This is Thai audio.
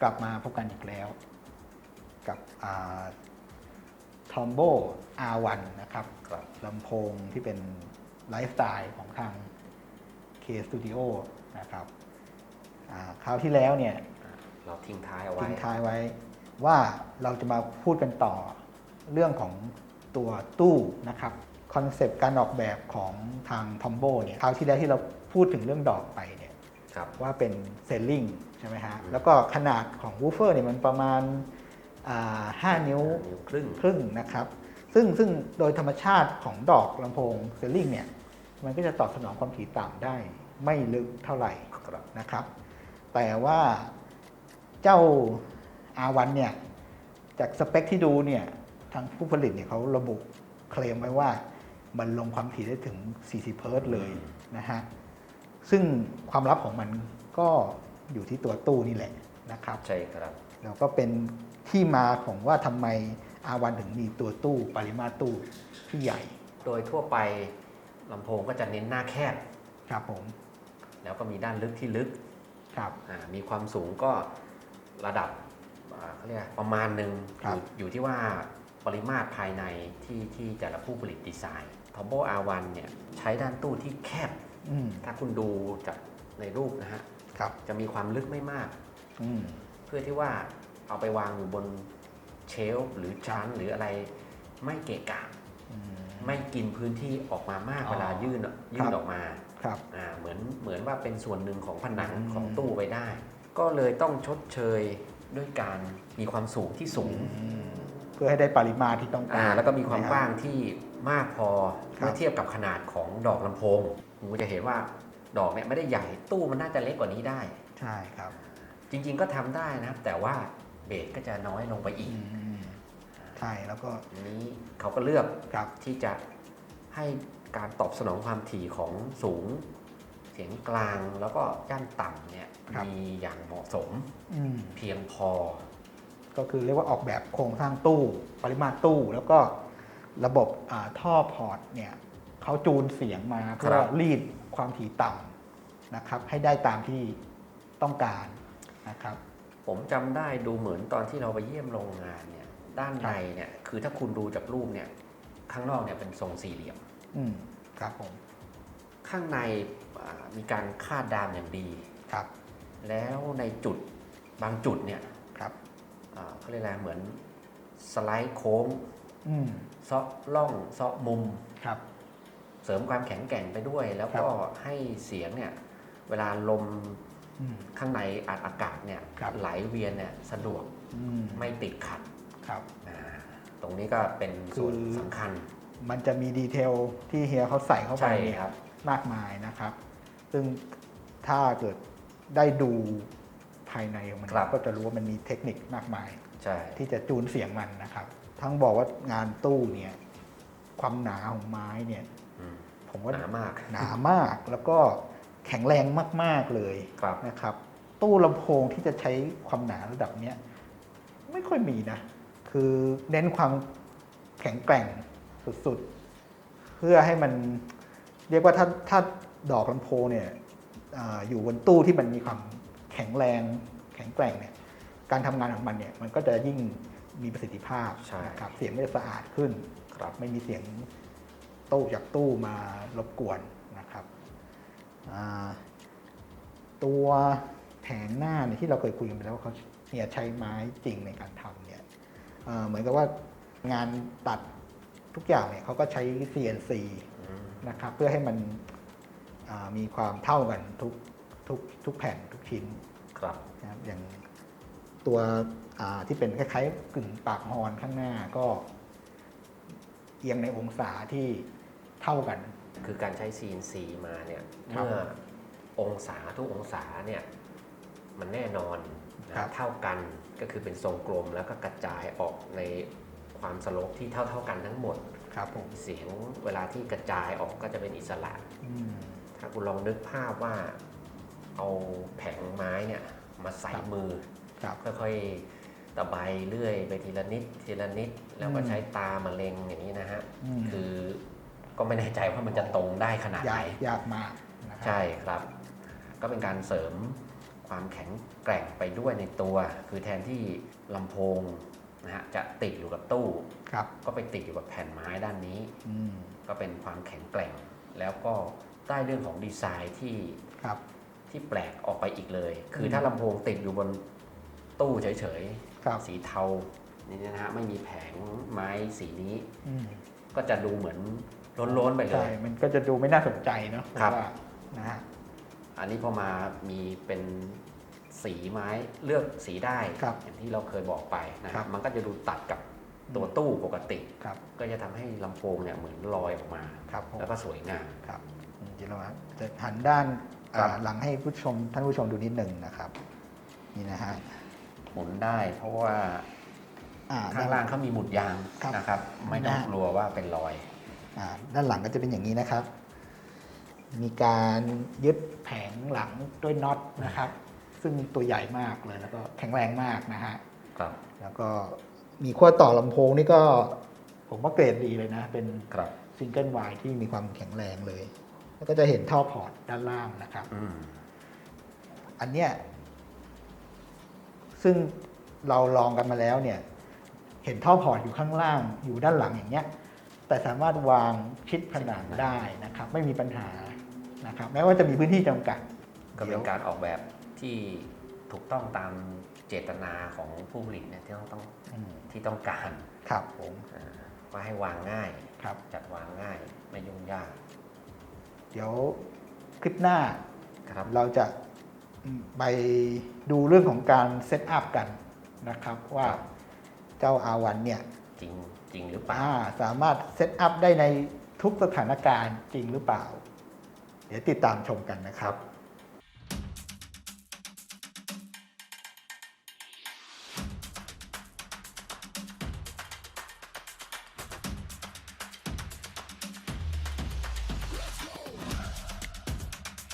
กลับมาพบกันอีกแล้ว กับทอมโบ R1 นะครับครับลำโพงที่เป็นไลฟ์สไตล์ของทาง K Studio นะครับอ่าคราวที่แล้วเนี่ยอ่าเราทิ้งท้ายเอาไว้ทิ้งท้ายไว้ ว่าเราจะมาพูดกันต่อเรื่องของตัวตู้นะครับคอนเซปต์การออกแบบของทางทอมโบเนี่ยคราวที่แล้วที่เราพูดถึงเรื่องดอกไปเนี่ย ครับว่าเป็นเซลลิงใช่ไหมฮะอืมแล้วก็ขนาดของวูฟเฟอร์เนี่ยมันประมาณอ่า5นิ้วนิ้วครึ่งครึ่งนะครับ ซึ่งซึ่งโดยธรรมชาติของดอกลำโพงเซลลิงเนี่ยมันก็จะตอบสนองความถี่ต่ำได้ไม่ลึกเท่าไหร่ครับนะครับ แต่ว่าเจ้า R1 เนี่ยจากสเปคที่ดูเนี่ยทางผู้ผลิตเนี่ยเขาระบุเคลมไว้ว่ามันลงความถี่ได้ถึง 40 เฮิรตซ์เลยนะฮะ ซึ่งความลับของมันก็อยู่ที่ตัวตู้นี่แหละนะครับใช่ครับแล้วก็เป็นที่มาของว่าทำไม R1 ถึงมีตัวตู้ปริมาตรตู้ที่ใหญ่ โดยทั่วไปลำโพงก็จะเน้นหน้าแคบ ครับผม แล้วก็มีด้านลึกที่ลึกครับ อ่ามีความสูงก็ระดับอ่าเขาเรียกประมาณหนึ่งครับ อยู่อยู่ที่ว่าปริมาตรภายในที่ที่แต่ละผู้ผลิตดีไซน์ Tombo R1 เนี่ยใช้ด้านตู้ที่แคบอืมถ้าคุณดูจากในรูปนะฮะครับจะมีความลึกไม่มากอืมเพื่อที่ว่าเอาไปวางอยู่บนเชลฟ์หรือชั้นหรืออะไรไม่เกะกะอืมไม่กินพื้นที่ออกมามากอ๋อเวลายื่นยื่ครันบออกมาครับอ่าเหมือนเหมือนว่าเป็นส่วนหนึ่งของผนังอืมของตู้ไปได้ ก็เลยต้องชดเชยด้วยการมีความสูงที่สูงอืมเพื่อให้ได้ปริมาณที่ต้องอ่าการแล้วก็มีความนะกรับว้างที่มากพอครับเมื่อเทียบกับขนาดของดอกลำโพง คุณก็จะเห็นว่าดอกเนี่ยไม่ได้ใหญ่ตู้มันน่าจะเล็กกว่านี้ได้ ใช่ครับ จริงๆก็ทำได้นะครับ แต่ว่าเบสก็จะน้อยลงไปอีอืกมใช่แล้วก็อันนี้เขาก็เลือกครับที่จะให้การตอบสนองความถี่ของสูง เสียงกลางแล้วก็ย่านต่ำเนี่ยครับมีอย่างเหมาะสมอืมเพียงพอ ก็คือเรียกว่าออกแบบโครงสร้างตู้ ปริมาตรตู้ แล้วก็ระบบอ่าท่อพอร์ตเนี่ย เขาจูนเสียงมาเพื่ครัอบรีดความถี่ต่ำนะครับ ให้ได้ตามที่ต้องการนะครับ ผมจำได้ดูเหมือนตอนที่เราไปเยี่ยมโรงงานเนี่ย ด้านในเนี่ยคือถ้าคุณดูจากรูปเนี่ยข้างนอกเนี่ยเป็นทรงสี่เหลี่ยม อืมครับผม ข้างในอ่ามีการคาดดามอย่างดี ครับแล้วในจุดบางจุดเนี่ยครับ อ่าเขาเรียกอะไรเหมือนสไลด์โค้งอืมเซาะล่องเซาะมุม ครับ เสริมความแข็งแกร่งไปด้วย แล้วก็ให้เสียงเนี่ยเวลาลมอืมข้างในอัดอากาศเนี่ยครับไหลเวียนเนี่ยสะดวกอืมไม่ติดขัดครับอ่าตรงนี้ก็เป็นส่วนคือสำคัญ มันจะมีดีเทลที่เฮียเขาใส่เข้าไปใช่เนี่ยครับมากมายนะครับ ซึ่งถ้าเกิดได้ดูภายในของมันครับก็จะรู้ว่ามันมีเทคนิคมากมายใช่ที่จะจูนเสียงมันนะครับ ทั้งบอกว่างานตู้เนี่ยความหนาของไม้เนี่ยอืม ผมว่าหนามากหนามากแล้วก็แข็งแรงมาก ๆเลยครับนะครับ ตู้ลำโพงที่จะใช้ความหนาระดับเนี้ยไม่ค่อยมีนะ คือเน้นความแข็งแกร่งสุดๆ เพื่อให้มันเรียกว่าถ้าถ้าดอกลำโพงเนี่ยอาอยู่บนตู้ที่มันมีความแข็งแรงแข็งแกร่งเนี่ยการทำงานของมันเนี่ยมันก็จะยิ่งมีประสิทธิภาพใช่นะครับเสียงก็จะสะอาดขึ้นครับไม่มีเสียง ตู้จากตู้มารบกวนนะครับอ่าตัวแผงหน้าเนี่ยที่เราเคยคุยกันไปแล้วว่าเขาเนี่ยใช้ไม้จริงในการทำเนี่ยอ่าเหมือนกับว่างานตัดทุกอย่างเนี่ยเขาก็ใช้ CNC อืมนะครับเพื่อให้มันอ่ามีความเท่ากันทุกทุกทุกแผ่นทุกชิ้นครับนะครับอย่างตัวอ่าที่เป็นคล้ายๆกึ่งปากฮอนข้างหน้าก็เอียงในองศาที่ เท่ากัน คือการใช้ CNC มาเนี่ยครับเมื่อองศาทุกองศาเนี่ยมันแน่นอนนะครับเท่ากันก็คือเป็นทรงกลมแล้วก็กระจายออกในความสโลปที่เท่าเท่าๆกันทั้งหมดครับผมเสียงเวลาที่กระจายออกก็จะเป็นอิสระอืมถ้าคุณลองนึกภาพว่าเอาแผงไม้เนี่ยมาใส่ครับมือครับค่อยๆตะไบเรื่อยไปทีละนิดทีละนิด แล้วก็อืมใช้ตามาเล็งอย่างนี้นะฮะอืมคือ ก็ไม่แน่ใจว่ามันจะตรงได้ขนาดไหนยากยากมากนะครัใช่ครับ ก็เป็นการเสริมความแข็งแกร่งไปด้วยในตัว คือแทนที่ลำโพงนะฮะจะติดอยู่กับตู้ครับก็ไปติดอยู่กับแผ่นไม้ด้านนี้อืมก็เป็นความแข็งแกร่ง แล้วก็ได้เรื่องของดีไซน์ที่ครับที่แปลกออกไปอีกเลย คือมถ้าลำโพงติดอยู่บนตู้เฉยครับๆสีเทานี่นะฮะไม่มีแผงไม้สีนี้อืมก็จะดูเหมือน ล้นๆไปเลใช่ย มันก็จะดูไม่น่าสนใจเนาะครับ ว่านะฮะ อันนี้พอมามีเป็นสีไม้เลือกสีได้ครับอย่างที่เราเคยบอกไปนะคครัรับบ มันก็จะดูตัดกับตัวตู้ปกติ ครับก็จะทำให้ลำโพงเนี่ยเหมือนลอยออกมา ครับผมแล้วก็สวยงาม ครับอืมเดี๋ยวเราจะหันด้านครับ อ่าหลังให้ผู้ชมท่านผู้ชมดูนิดหนึ่งนะครับ นี่นะฮะหมุนได้ เพราะว่าอ่า ข้างล่างเขามีหมุดยางครับนะครับ ไม่ต้องนะฮะกลัวว่าเป็นรอยอ่า ด้านหลังก็จะเป็นอย่างนี้นะครับ มีการยึดแผงหลังด้วยน็อตนะครับ ซึ่งตัวใหญ่มากเลยแล้วก็แข็งแรงมากนะฮะครับแล้วก็มีขั้วต่อลำโพงนี่ก็ผมว่าเกรดดีเลยนะ เป็นครับซิงเกิลไวที่มีความแข็งแรงเลย แล้วก็จะเห็นท่อพอร์ตด้านล่างนะครับ อืมอันเนี้ยซึ่งเราลองกันมาแล้วเนี่ย เห็นท่อพอร์ตอยู่ข้างล่างอยู่ด้านหลังอย่างเงี้ย แต่สามารถวางชิดผนังได้นะครับ ไม่มีปัญหานะครับ แม้ว่าจะมีพื้นที่จำกัดก็เป็นการออกแบบที่ถูกต้องตามเจตนาของผู้ผลิตเนี่ยที่ต้องต้องอืมที่ต้องการครับผมอ่าว่าให้วางง่ายครับจัดวางง่ายไม่ยุ่งยาก เดี๋ยวคลิปหน้าครับเราจะไปดูเรื่องของการเซตอัพกันนะครับ ว่าครับเจ้าอาวันเนี่ยจริง จริงหรือเปล่า อ่าสามารถเซตอัพได้ในทุกสถานการณ์จริงหรือเปล่า เดี๋ยวติดตามชมกันนะครับ